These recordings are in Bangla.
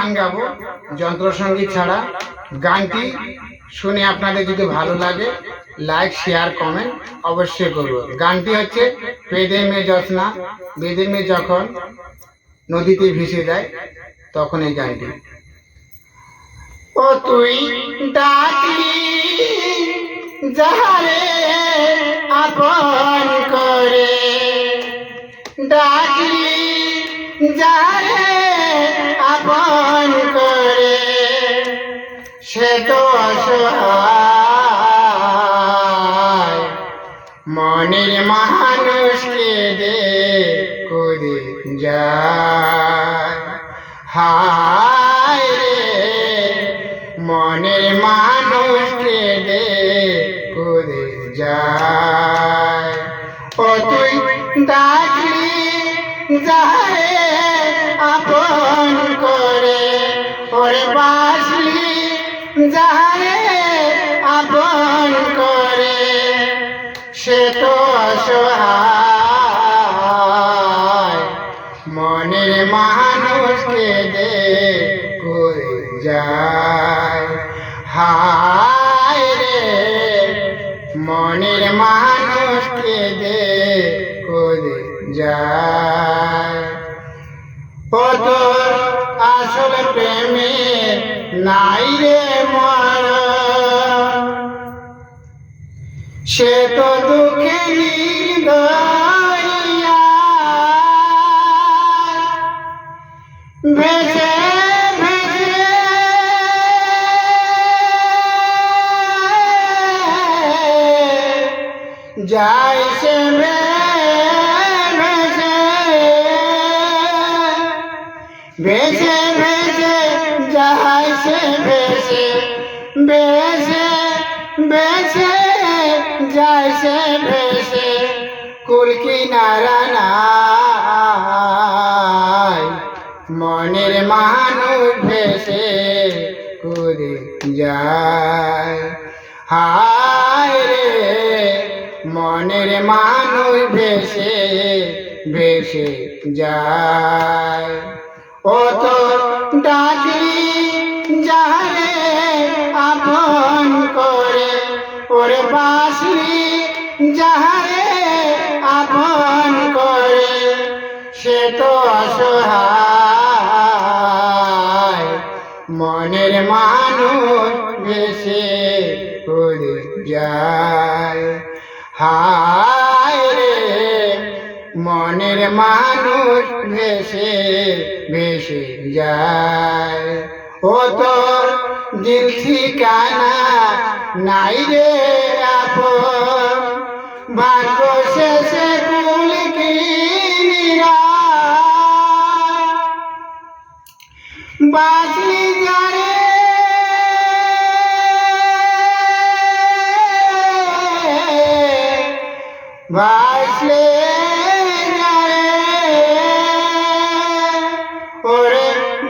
গান গাবো, যন্ত্রসঙ্গীত ছাড়া। গানটি শুনে আপনাদের যদি ভালো লাগে লাইক শেয়ার কমেন্ট অবশ্যই করব। গানটি হচ্ছে বেদে মে যত্না বেদে মে যখন নদীতে ভেসে যায়, তখন এই গানটি। ও তুই ডাকলি যাহারে আপন করে। ডাকলি যাহারে আপন করে, সে তো অসহায়। মনের মানুষকে দে করে হায় রে, মনের মানুষকে দে করে যায়। ও তুই ডাকলি যারে আপন করে ওরে বাসলি যারে আপন করে, সে তো মনের মানুষকে দে করে যায়। হায় রে, মনের মানুষকে দে করে যায়। আসল প্রেমে নাই রে মর সে তো দুঃখে নির্দয়া ভেসে ভেসে যায় ভেসে ভেসে যায় সে ভেসে ভেসে ভেসে যায় সে ভেসে কুল কিনারা মনের মানুষ ভেসে করে যায়। হায় রে, মনের মানুষ ভেসে ভেসে যায়। ও তো ডাকলি যারে আপন করে। ওরে বাসলি যারে আপন করে, সে তো অসহায়। মনের মানুষ ভেসে করে যায়। হায় মনের মানুষ ভেসে ভেসে যায়। ও তোর দিল ঠিকানা নাই রে আপন। ভাগ্য কুল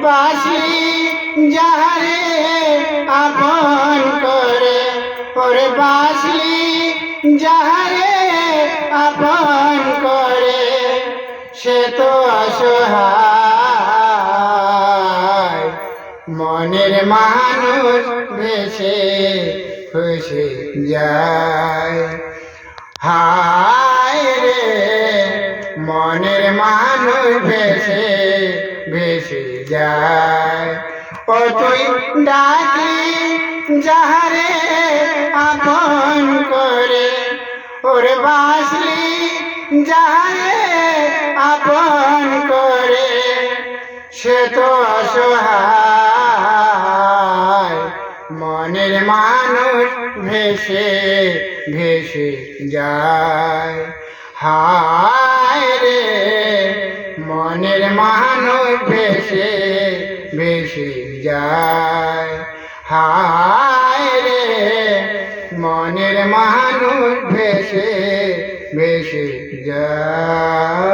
বাসলি যারে আপন করে, ওরে বাসলি যারে আপন করে, সে তো অসহায়। মনের মানুষ ভেসে ভেসে যায়। হায় রে, মনের মানুষ ভেসে যায়। ও তুই ডাকি যাহারে আপন করে। ওরে বাসলি যাহারে আপন করে। সে তো অসহায়। মনের মানুষ ভেসে ভেসে যায়। হায় রে মনের মানুষ ভেসে ভেসে যায়। হায় রে মনের মানুষ ভেসে ভেসে যায়।